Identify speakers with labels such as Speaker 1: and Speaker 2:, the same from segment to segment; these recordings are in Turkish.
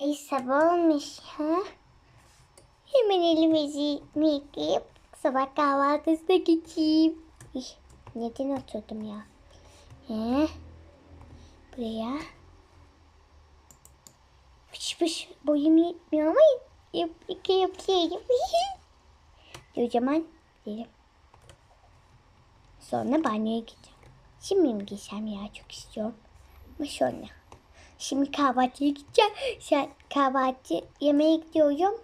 Speaker 1: Ay sabah olmuş ha. Hemen elimizi yıkayıp sabah kahvaltısına geçeyim. Ih, neden oturdum ya? He? Buraya. Fış fış boyum yetmiyor ama yap, yıkayabilirim. o zaman gidelim. Sonra banyoya gideceğim. Şimdi mi giysem ya çok istiyorum. Ama sonra. Şimdi kahvaltıya gideceğim. Sen kahvaltı yemeğe gidiyorum.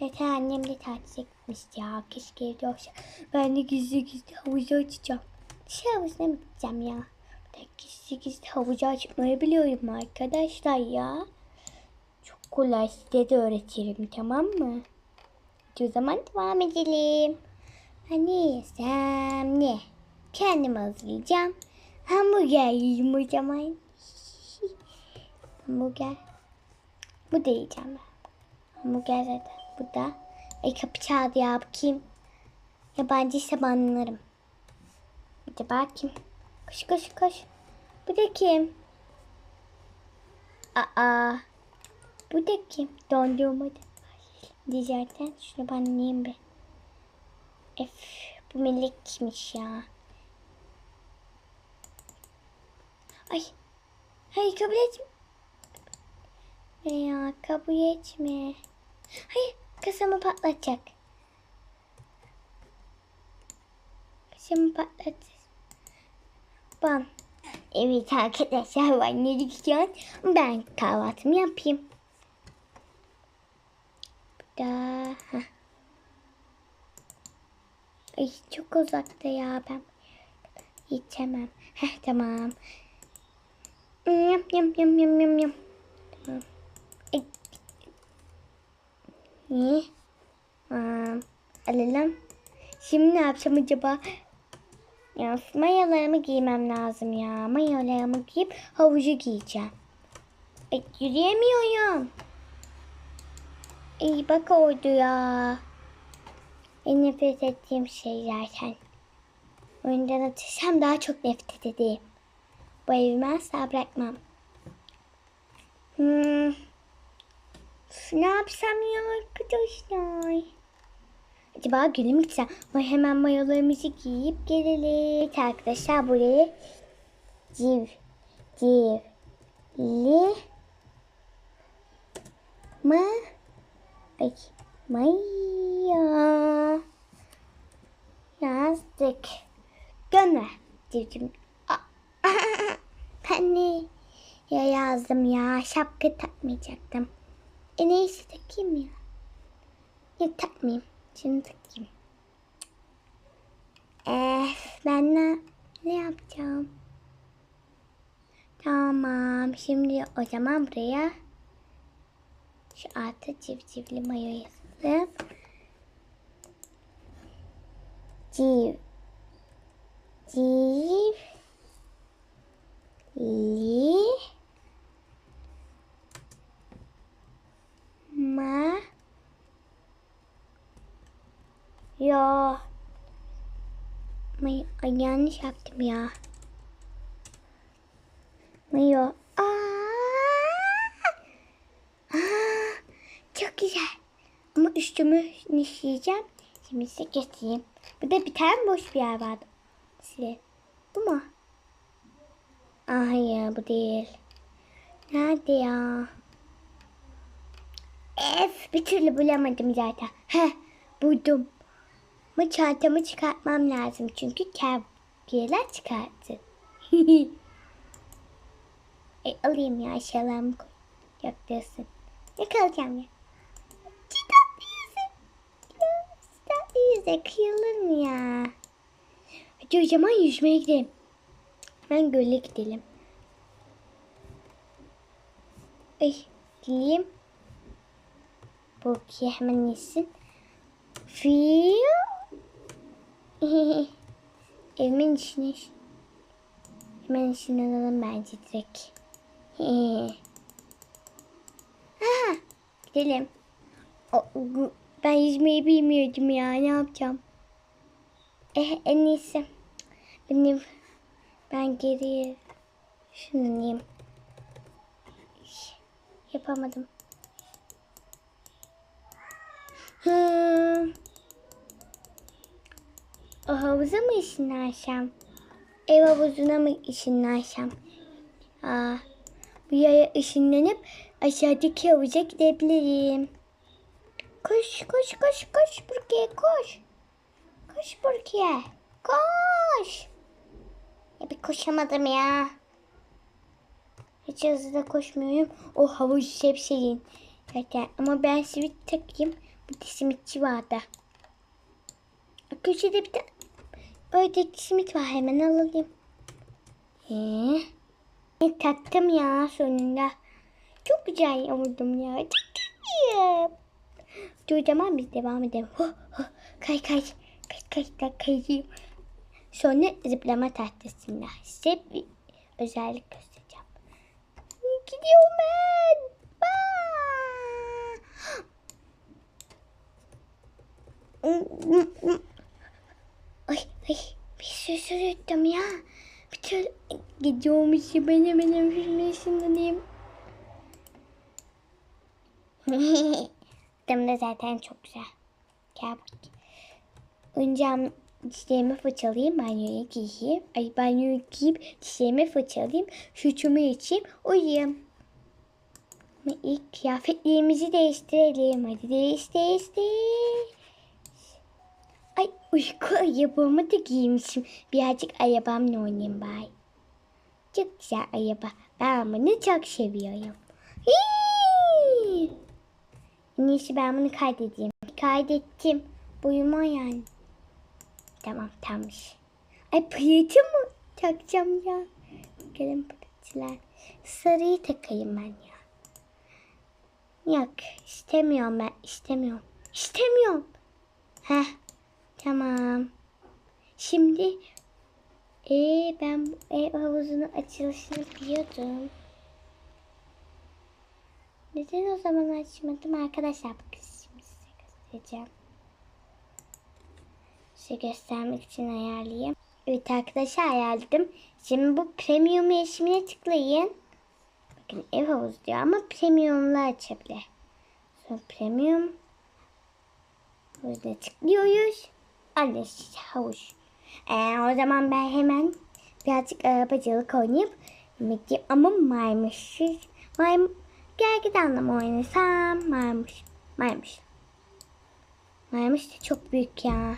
Speaker 1: Zaten annem de tatile gitmişti ya. Keşke evde olsa. Ben de gizli gizli havuzu açacağım. Şey havuzuna mı gideceğim ya? Ben gizli gizli havuzu açmayı biliyorum arkadaşlar ya. Çok kolay size de öğretirim tamam mı? O zaman devam edelim. Ha, ne yesem ne? Kendim hazırlayacağım. Hamburger yiyeyim o zaman. Hamburger. Bu da yiyeceğim ben. Hamburger zaten. Bu da. Ay kapı çaldı ya. Bu kim? Yabancıysa ben anlarım. Acaba kim? Koş koş koş. Bu da kim? Aa. Bu da kim? Dondurma da. Zaten şunu ben yiyeyim bir. Ef, bu melek kimmiş ya? Ay. Hayır kabul etme. Ya kabul etme. Hayır kasamı patlatacak. Kasamı patlat. Bam. Evet arkadaşlar ben ne gideceğim? Ben kahvaltımı yapayım. Bir daha. Heh. Ay çok uzakta ya ben. Yiyemem. Heh tamam. Yum yum yum yum yum yum. Tamam. Ay. Ne? Aa, alalım. Şimdi ne yapacağım acaba? Ya mayolarımı giymem lazım ya. Mayolarımı giyip havucu giyeceğim. Ay, yürüyemiyorum. İyi bak oldu ya. En nefret ettiğim şey zaten. Oyundan atırsam daha çok nefret edeyim. Bu evimi asla bırakmam. Hmm. Ne yapsam ya arkadaşlar? Acaba gülü mü gitsem? Ay hemen mayolarımızı giyip gelelim. Arkadaşlar buraya civ civ li ma ay maya yazdık. Gönder civciv. Ben ne ya yazdım ya şapka takmayacaktım. E neyse takayım ya. Ya takmayayım. Şimdi takayım. Eh ben ne, ne yapacağım? Tamam. Şimdi o zaman buraya şu altı civcivli mayo yazalım. Civ. Civ. Li. Ma. Ya. May ay yanlış yaptım ya. Mayo. Aa! Aa! Çok güzel. Ama üstümü nişleyeceğim. Şimdi size göstereyim. Burada bir tane boş bir yer vardı. Size. Bu mu? Aa, hayır bu değil. Nerede ya? Ef bir türlü bulamadım zaten. Heh buldum. Ama çantamı çıkartmam lazım çünkü kevgiyeler çıkarttı. e, alayım ya eşyalarımı koy. Yok diyorsun. Ne kalacağım ya? Kitap yüzü. Kitap yüzü kıyılır mı ya? Hadi o zaman yüzmeye gidelim. Hemen göle gidelim. Ay gideyim. Bu ki hemen yesin. Fiu. Evimin içine hemen içine alalım bence direkt. Aha, gidelim. Ben yüzmeyi bilmiyordum ya. Ne yapacağım? Eh, en iyisi. Benim ben geriye şunu diyeyim. Yapamadım. Hmm. O havuza mı ışınlarsam? Ev havuzuna mı ışınlarsam? Aa, bu yaya ışınlanıp aşağıdaki havuza gidebilirim. Koş koş koş koş Burkiye koş. Koş Burkiye. Koş. Ya bir koşamadım ya. Hiç hızlı koşmuyorum. O havuz şepşeyin. Zaten ama ben simit takayım. Bir de simitçi vardı. Köşede bir de ördekli simit var. Hemen alalım. Ee, e, taktım ya sonunda. Çok güzel oldum ya. Çok iyiyim. Dur tamam biz devam edelim. Ho, ho, kay kay. Kay kay kay kayayım. Sonra zıplama tahtasında size bir özellik göstereceğim. Gidiyorum ben. Aa! Ay bir şey söyledim ya. Bir türlü gidiyormuş ya ben hemen hemen ışınlanayım. Adam da zaten çok güzel. Gel bak. Önce dişlerimi fırçalayayım, banyoya giyeyim. Ay banyoya giyip dişlerimi fırçalayayım. Sütümü içeyim, uyuyayım. Ama ilk kıyafetlerimizi değiştirelim. Hadi değiş değiş değiş. Ay uyku arabamı da giymişim. Birazcık arabamla oynayayım bari. Çok güzel araba. Ben bunu çok seviyorum. Hii! İyisi ben bunu kaydedeyim. Kaydettim. Buyuma yani. Tamam tamammış. Ay pıyıcı mı takacağım ya? Gelin pıyıcılar. Sarıyı takayım ben ya. Yok istemiyorum ben istemiyorum. İstemiyorum. Heh tamam. Şimdi ee, ben ev havuzunun açılışını biliyordum. Neden o zaman açmadım arkadaşlar? Bakın şimdi size göstereceğim. Size göstermek için ayarlayayım. Evet arkadaşlar ayarladım. Şimdi bu premium erişimine tıklayın. Bakın ev havuzu diyor ama premiumla açabilir. Sonra premium havuzuna tıklıyoruz. Anlaşılır havuz. Ee, o zaman ben hemen birazcık arabacılık oynayıp yemek yiyeyim. Ama maymuşsuz. Maymun, gergedanla mı oynasam? Maymuş. Maymuş. Maymuş da çok büyük ya.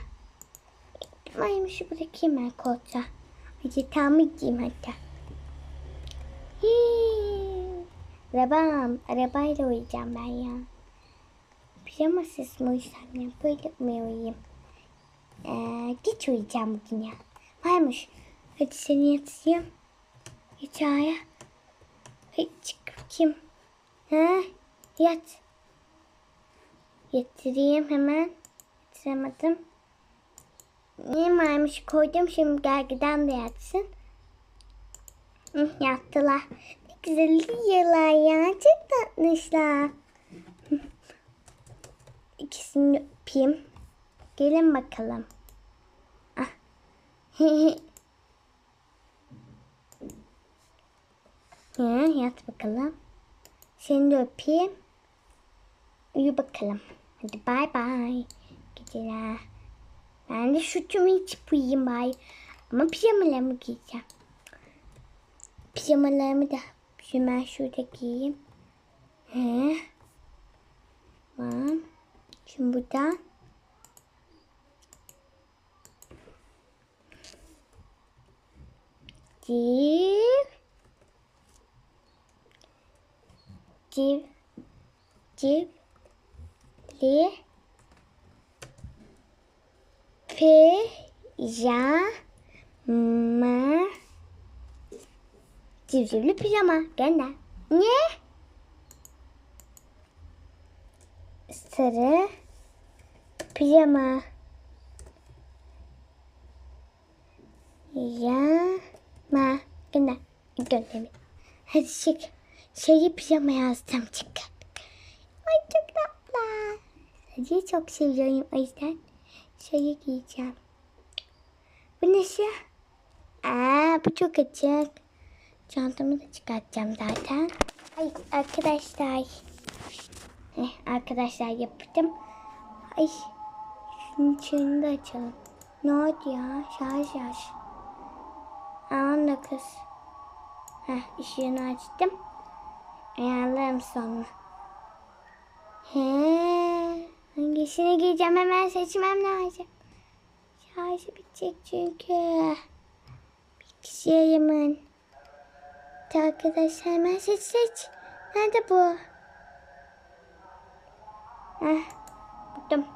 Speaker 1: Maymuşu bırakayım ben koltuğa. Hadi tam gideyim hatta. Hii. Arabam. Arabayla uyuyacağım ben ya. Pijamasız mı uyusam ya? Böyle mi uyuyayım? Ee, geç uyuyacağım bugün ya. Maymuş. Hadi seni yatayım. Yatağa. Hadi çık bakayım. Ha? Yat. Yatırayım hemen. Yatıramadım. Ne maymuş koydum şimdi gergiden de yatsın. Hı, yattılar. Ne güzel uyuyorlar ya. Çok tatlışlar. İkisini öpeyim. Gelin bakalım. Ah. ya, yat bakalım. Seni de öpeyim. Uyu bakalım. Hadi bay bay. Geceler. Ben de sütümü içip uyuyayım bari. Ama pijamalarımı giyeceğim. Pijamalarımı da hemen şurada giyeyim. He. Tamam. Şimdi buradan. Civ. Civ. Civ. Li. Pijama. Civcivli pijama. Gönder. Ne? Sarı pijama. Pijama. Gönder. Göndereyim. Hadi çık. Şeyi pijama yazdım çık. Ay çok tatlı. Hadi çok seviyorum o yüzden şeyi giyeceğim. Bu ne şey? Aa, bu çok açık. Çantamı da çıkartacağım zaten. Ay arkadaşlar. Eh, arkadaşlar yaptım. Ay. Şunun çayını da açalım. Ne oldu ya? Şarj şarj. Aa da kız. Heh ışığını açtım. Ayarlarım sonra. He, hangisini giyeceğim hemen seçmem lazım. Şarjı bitecek çünkü. Bilgisayarımın. Arkadaşlar hemen seç seç. Nerede bu? Heh, buldum.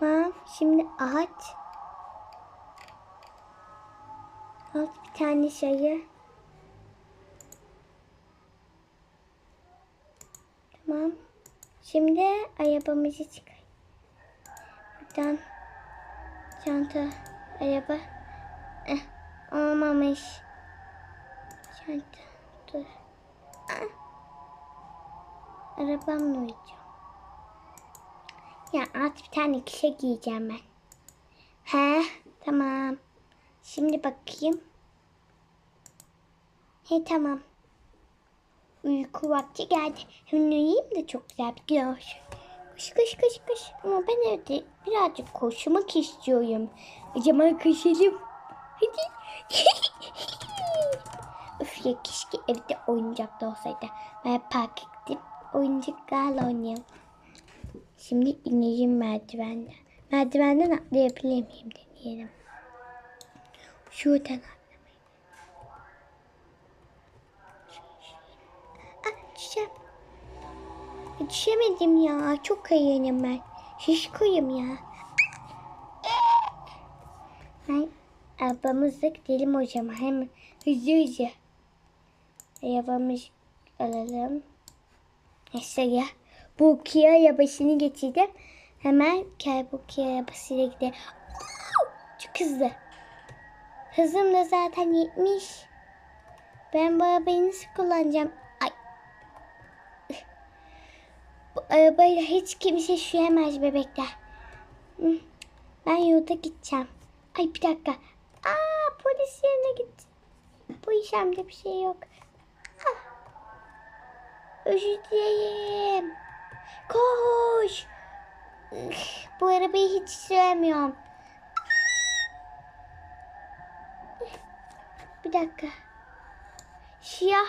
Speaker 1: Tamam, şimdi aç. Al bir tane şeyi. Tamam. Şimdi arabamızı çıkar. Buradan çanta, araba. Eh, olmamış. Çanta, dur. Ah. Arabamla uyuyacağım. Ya at bir tane kişi giyeceğim ben. He, tamam. Şimdi bakayım. He tamam. Uyku vakti geldi. Hemen uyuyayım da çok güzel bir gün olsun. Koş koş koş koş. Ama ben evde birazcık koşmak istiyorum. Zaman koşalım. Hadi. Üf ya keşke evde oyuncak da olsaydı. Ben park ettim. Oyuncaklarla oynayayım. Şimdi ineyim merdivenden. Merdivenden atlayabilir miyim deneyelim. Atlamayı. Ah düşeceğim. Düşemedim ya. Çok kayığım ben. Şişkoyum ya. Ben arabamızda gidelim hocam. Hem hızlı hızlı. Arabamızı alalım. Neyse ya. Bu Kia arabasını getirdim. Hemen gel bu Kia arabasıyla gidelim. Çok hızlı. Hızım da zaten 70. Ben bu arabayı nasıl kullanacağım? Ay. Bu arabayla hiç kimse süremez bebekler. Ben yolda gideceğim. Ay bir dakika. Aa polis yerine gitti. Bu işlemde bir şey yok. Ah. Özür dilerim. Koş. Bu arabayı hiç süremiyorum. Bir dakika. Siyah.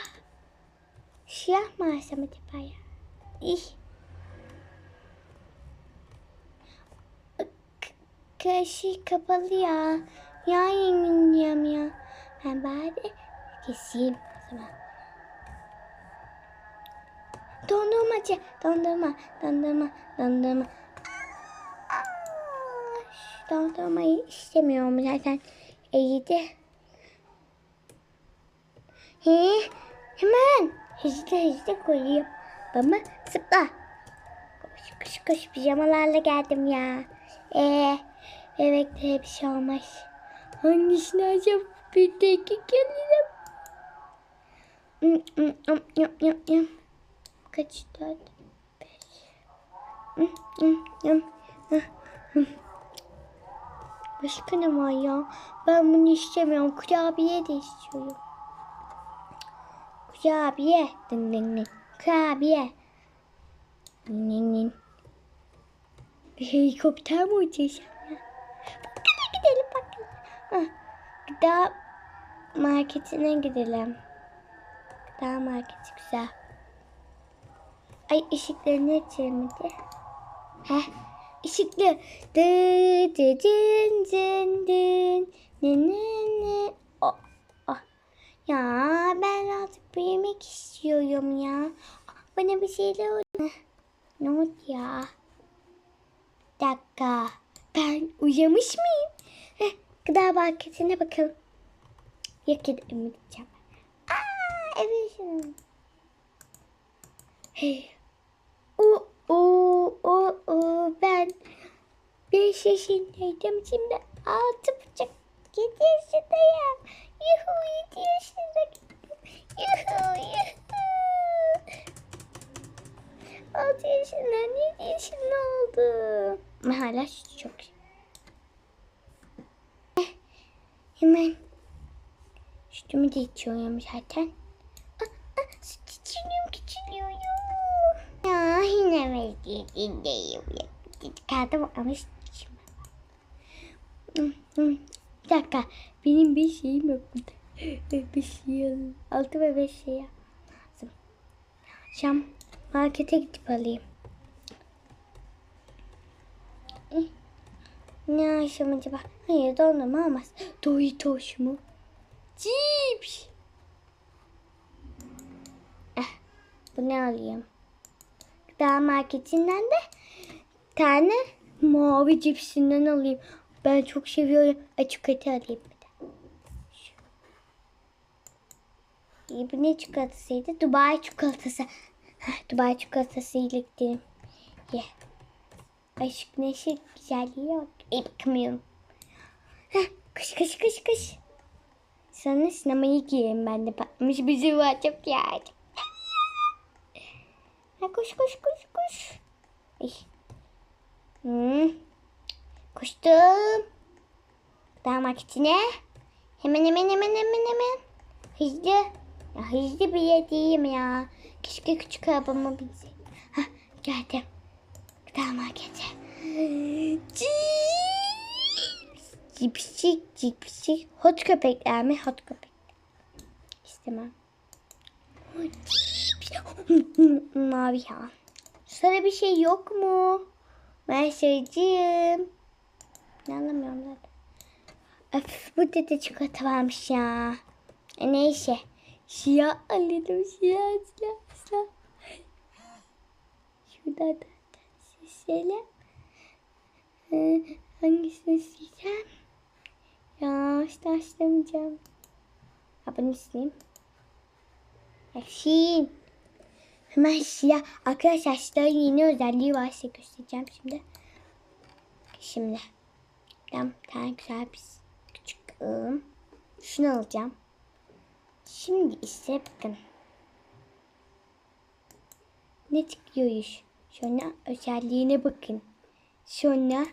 Speaker 1: Siyah mı acaba ya? İh. Kaşı kapalı ya. Ya yengin ya. Ben bari keseyim o zaman. Dondurmacı. Dondurma. Dondurma. Dondurma. Dondurmayı istemiyorum zaten. İyiydi. He, hemen hızlı hızlı koyayım. Baba zıpla. Koş koş koş pijamalarla geldim ya. Ee, de bir şey olmaz. Hangisini acaba bir dakika gelirim. Kaç dört beş. Başka ne var ya? Ben bunu istemiyorum. Kurabiye de istiyorum. Kurabiye. Dın dın dın. Kurabiye. Dın dın. Bir helikopter mi uçacağım ya? Bakalım gidelim bakalım. Hah. Gıda marketine gidelim. Gıda marketi güzel. Ay ışıklarını açılmadı. Heh. Işıklı. Dı dı dın dın dın. Ne ne ne. Ya ben artık büyümek istiyorum ya. Bana bir şeyler oldu. Ne oldu ya? Bir dakika. Ben uyuyamış mıyım? Heh, gıda marketine bakalım. Yok ya edeceğim. Aa evet. Hey. O o o o ben 5 yaşındaydım şimdi altı buçuk yedi yaşındayım. Yuhu yedi yaşına gittim. Yuhu yuhu. Altı yaşından yedi yaşında oldum. Ama hala çok. Hemen sütümü de içiyorum zaten. Ah, ah, süt içiyorum küçülüyorum. Ya Kağıda bakmış. Bir dakika. Benim bir şeyim yok. Bir şey. Altı ve beş şey lazım. Akşam markete gidip alayım. Ne alsam acaba? Hayır dondurma olmaz. Doritos mu? Cips. Eh, bu ne alayım? Gıda marketinden de tane mavi cipsinden alayım. Ben çok seviyorum. Açık eti alayım bir de. Şu. Bu ne çikolatasıydı? Dubai çikolatası. Dubai çikolatası iyiliktim. Ye. Aşk neşir güzelliği yok. Heh, kış kış kış kış. Sana sinemaya gireyim ben de patlamış bizi var çok yardım. Ha, koş koş koş koş. Ay. Hmm. Koştum. Damak içine. Hemen hemen hemen hemen hemen. Hızlı. Ya hızlı bir yer değilim ya. Keşke küçük arabama binseydim. Hah geldim. Damak içine. Cipsik cipsik. Hot köpekler mi? Hot köpek. İstemem. Mavi ya. Sana bir şey yok mu? Mesajcığım. Ne anlamıyorum zaten. Öf burada da çikolata varmış ya. E, neyse. Siyah alalım siyah siyah siyah. Şurada da seçelim. Ee, hangisini seçeceğim? Ya işte açlamayacağım. Ha bunu isteyeyim. Ekşin. Hemen siyah. Arkadaşlar siyahın yeni özelliği var size göstereceğim şimdi. Şimdi. Bir tane güzel bir küçük ığım. Şunu alacağım. Şimdi ise bakın. Ne çıkıyormuş? Sonra özelliğine bakın. Sonra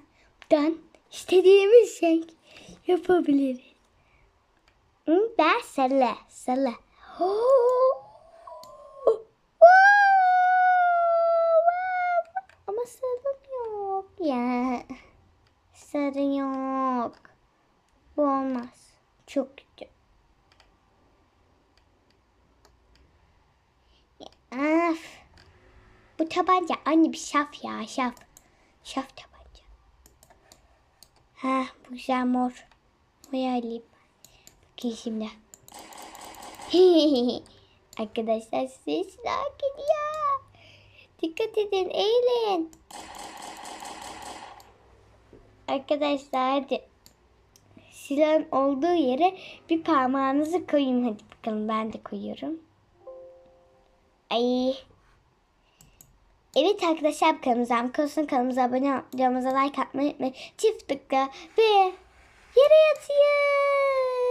Speaker 1: buradan istediğimiz şey yapabiliriz. Ben sarı. Sarı. Ama sarı yok ya. Sarı yok. Bu olmaz. Çok kötü. Ya, Of. Bu tabanca aynı bir şaf ya şaf. Şaf tabanca. Ha bu güzel mor. Mor alayım. Bakayım şimdi. Arkadaşlar sesler geliyor. Dikkat edin eğilin. Arkadaşlar hadi. Silahın olduğu yere bir parmağınızı koyun. Hadi bakalım ben de koyuyorum. Ay. Evet arkadaşlar kanalımıza kalsın kanalımıza abone videomuza like atmayı unutmayın. Çift tıkla ve yere yatayım.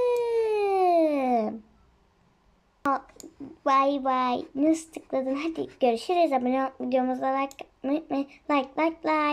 Speaker 1: Bay bay. Nasıl tıkladın? Hadi görüşürüz. Abone videomuza like atmayı unutmayın. Like like like.